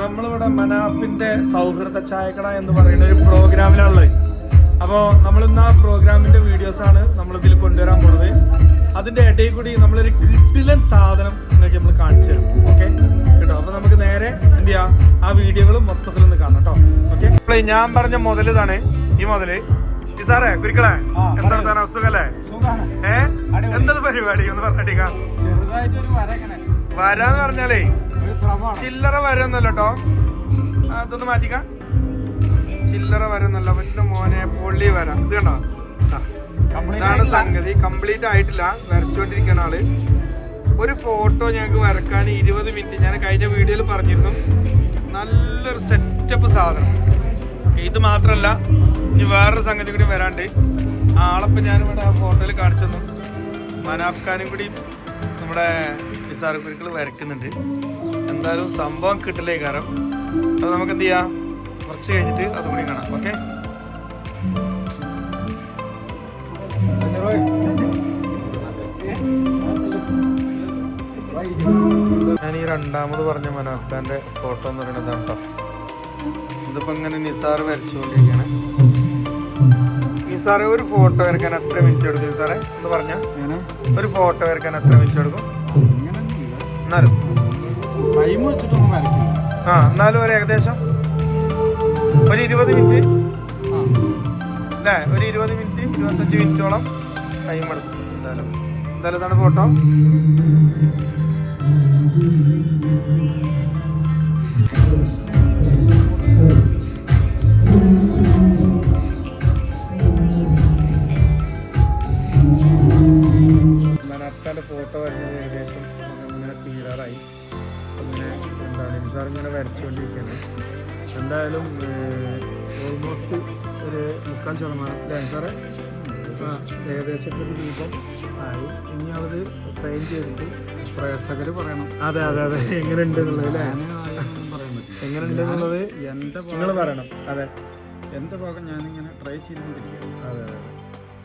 നമ്മളിവിടെ മനാഫിന്റെ സൗഹൃദ ചായക്കട എന്ന് പറയുന്ന ഒരു പ്രോഗ്രാമിലാണുള്ളത്. അപ്പോൾ നമ്മൾ ഇന്ന് ആ പ്രോഗ്രാമിന്റെ വീഡിയോസ് ആണ് നമ്മൾ ഇതിൽ കൊണ്ടുവരാൻ പോണത്. അതിന്റെ ഇടയിൽ കൂടി നമ്മളൊരു കിട്ടിലൻ സാധനം നിങ്ങൾക്ക് നമ്മൾ കാണിച്ചു തരും. ഓക്കെ? കേട്ടോ? അപ്പൊ നമുക്ക് നേരെ എന്ത് ചെയ്യാം? ആ വീഡിയോകൾ മൊത്തത്തിൽ ഒന്ന് കാണാം കേട്ടോ. ഓക്കെ? ഞാൻ പറഞ്ഞ മുതൽ ഇതാണ് ഈ മുതൽ. ഈ സാറേ കുരുക്കളെ എന്താണ് അസുഖല്ലേ ഏഹ് എന്തത് പരിപാടി? ഒന്ന് പറഞ്ഞിട്ടേക്കാം. വരാന്ന് പറഞ്ഞാലേ. ചില്ലറ വരൊന്നല്ല കേട്ടോ അതൊന്ന് മാറ്റിക്ക. ചില്ലറ വരുന്നല്ല പറ്റുന്ന മോനെ പൊള്ളി വരാം. ഇത് കണ്ടോ. ഇതാണ് സംഗതി. കംപ്ലീറ്റ് ആയിട്ടില്ല. വരച്ചുകൊണ്ടിരിക്കുന്ന ആൾ. ഒരു ഫോട്ടോ ഞങ്ങൾക്ക് വരക്കാൻ ഇരുപത് മിനിറ്റ്. ഞാൻ കഴിഞ്ഞ വീഡിയോയിൽ പറഞ്ഞിരുന്നു. നല്ലൊരു സെറ്റപ്പ് സാധനം. ഇത് മാത്രല്ല ഇനി വേറൊരു സംഗതി കൂടി വരാണ്ട്. ആളപ്പം ഞാനിവിടെ ആ ഫോട്ടോയിൽ കാണിച്ചു തന്നു. മനാഫ് ഖാനും കൂടി നമ്മുടെ നിസാർ കുരുക്കൾ വരയ്ക്കുന്നുണ്ട്. എന്തായാലും സംഭവം കിട്ടില്ലേ കാരണം അപ്പോൾ നമുക്ക് എന്ത് ചെയ്യാം കുറച്ച് കഴിഞ്ഞിട്ട് അതുകൂടി കാണാം. ഓക്കെ? ഞാൻ ഈ രണ്ടാമത് പറഞ്ഞ മനാഫ് ഖാന്റെ ഫോട്ടോ എന്ന് പറയുന്നത് കേട്ടോ ഇതിപ്പോൾ ഇങ്ങനെ നിസാർ വരച്ചുകൊണ്ടിരിക്കുകയാണ് നിസാറെ ഒരു ഫോട്ടോ വരയ്ക്കാൻ എത്ര മിനിറ്റ് എടുക്കും നിസാറെ? എന്ന് പറഞ്ഞാൽ. ഒരു ഫോട്ടോ വരയ്ക്കാൻ എത്ര മിനിറ്റ് എടുക്കും. എന്നാലും. ആ എന്നാലും ഒരു ഏകദേശം ഒരു ഇരുപത് മിനിറ്റ്. അല്ലേ ഒരു ഇരുപത് മിനിറ്റ് ഇരുപത്തഞ്ച് മിനിറ്റോളം ടൈം എടുക്കും എന്തായാലും എന്തായാലും ഇതാണ് ഫോട്ടോ ഫോട്ടോ വരുന്നത് ഏകദേശം തീരാറായി. അങ്ങനെ എന്താണ്? നിസാർ ഇങ്ങനെ വരച്ചുകൊണ്ടിരിക്കുകയാണ്. എന്തായാലും ഓൾമോസ്റ്റ് ഒരു മുക്കാൽ ശതമാനം. അല്ലേ സാറേ? ഏകദേശം ഒരു രൂപം ആയി. ഇനി അത് ഫ്രെയിം ചെയ്തിട്ട് പ്രേക്ഷകർ പറയണം. അതെ അതെ അതെ. എങ്ങനെയുണ്ട് എന്നുള്ളത്. എങ്ങനെയുണ്ട് എന്നുള്ളത് എന്റെ നിങ്ങൾ പറയണം. അതെ. എന്റെ ഭാഗം ഞാനിങ്ങനെ ട്രൈ ചെയ്തുകൊണ്ടിരിക്കുകയാണ്. അതെ അതെ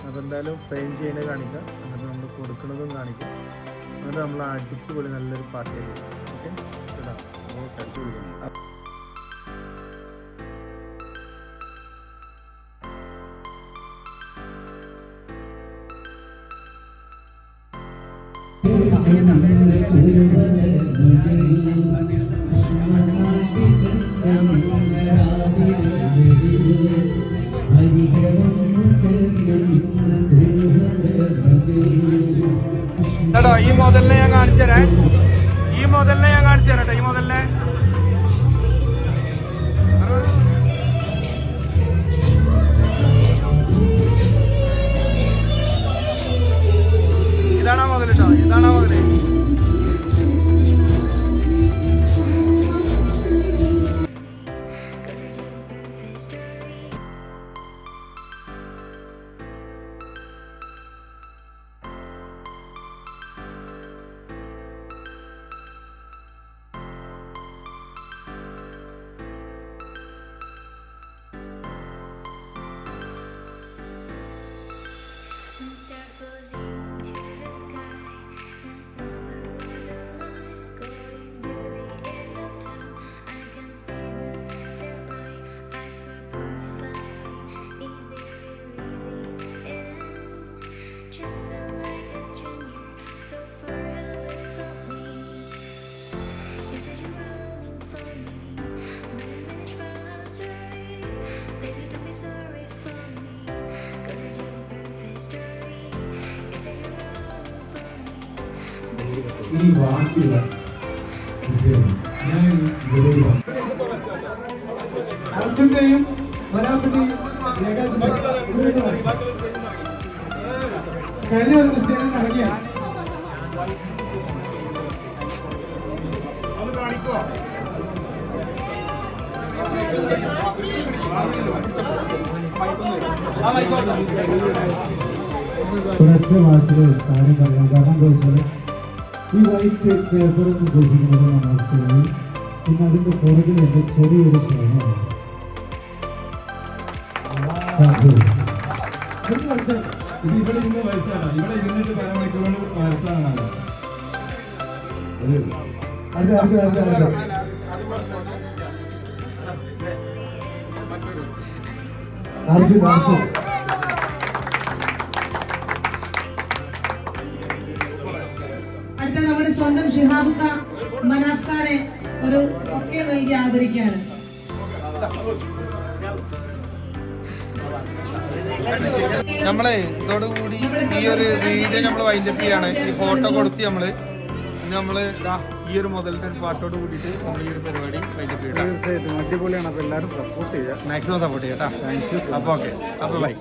അപ്പോൾ എന്തായാലും ഫ്രെയിം ചെയ്യുന്നത് കാണിക്കാം. എന്നിട്ട് നമ്മൾ കൊടുക്കുന്നതും കാണിക്കാം. എന്നിട്ട് നമ്മൾ അടിച്ച് പൊളി നല്ലൊരു പാട്ട് ഓക്കെ? ഓക്കെ അടിച്ചു കേട്ടോ ഈ മുതലിനെ ഞാൻ കാണിച്ചു തരാം ഈ മുതലിനെ ഞാൻ കാണിച്ചു തരാം കേട്ടോ ഈ മുതലിനെ ഈ വാക്കില്ല ഞാൻ വിലയിരുത്താം അർജുന്റെയും മനാഫിന്റെയും കഴിഞ്ഞ ഒരു ക്രിസ്ത്യാനി നടക്കുക ഒരൊറ്റ വാക്കിൽ കാര്യം പറയാം. കാരണം എന്താ വെച്ചാൽ ഈ വൈറ്റ് പേപ്പർ എന്ന് ഉദ്ദേശിക്കുന്നത് നമുക്ക് പിന്നെ അതിന്റെ പുറകിൽ എന്റെ ചെറിയൊരു ശ്രമമാണ് ഇത് ഇവിടെ ഇരുന്ന് വയസ്സാണ്. ഇവിടെ ഇരുന്നിട്ട് പരമണിക്കൂറുകൾ വയസ്സാണ്. അടുത്ത അടുത്ത അടുത്ത അടുത്ത. അർജുൻ അർജുൻ അടുത്ത നമ്മുടെ സ്വന്തം ഷിഹാബുക്ക മനാഫ്ഖാനെ ഒരു ഒക്കെ നൽകി ആദരിക്കുകയാണ്. നമ്മളെ ഇതോടുകൂടി ഈ ഒരു വീഡിയോ നമ്മൾ വൈൻഡപ്പ് ചെയ്യാണ്. ഈ ഫോട്ടോ കൊടുത്ത് നമ്മൾ നമ്മൾ ഈ ഒരു മുതലിന്റെ ഒരു പാട്ടോട് കൂടിയിട്ട് നമ്മൾ ഈ ഒരു പരിപാടി വൈൻഡപ്പ് ചെയ്യാം തീർച്ചയായിട്ടും. അടിപൊളിയാണ്. അപ്പോൾ എല്ലാവരും സപ്പോർട്ട് ചെയ്യുക. മാക്സിമം സപ്പോർട്ട് ചെയ്യാം കേട്ടോ അപ്പൊ ഓക്കെ അപ്പൊ ബൈ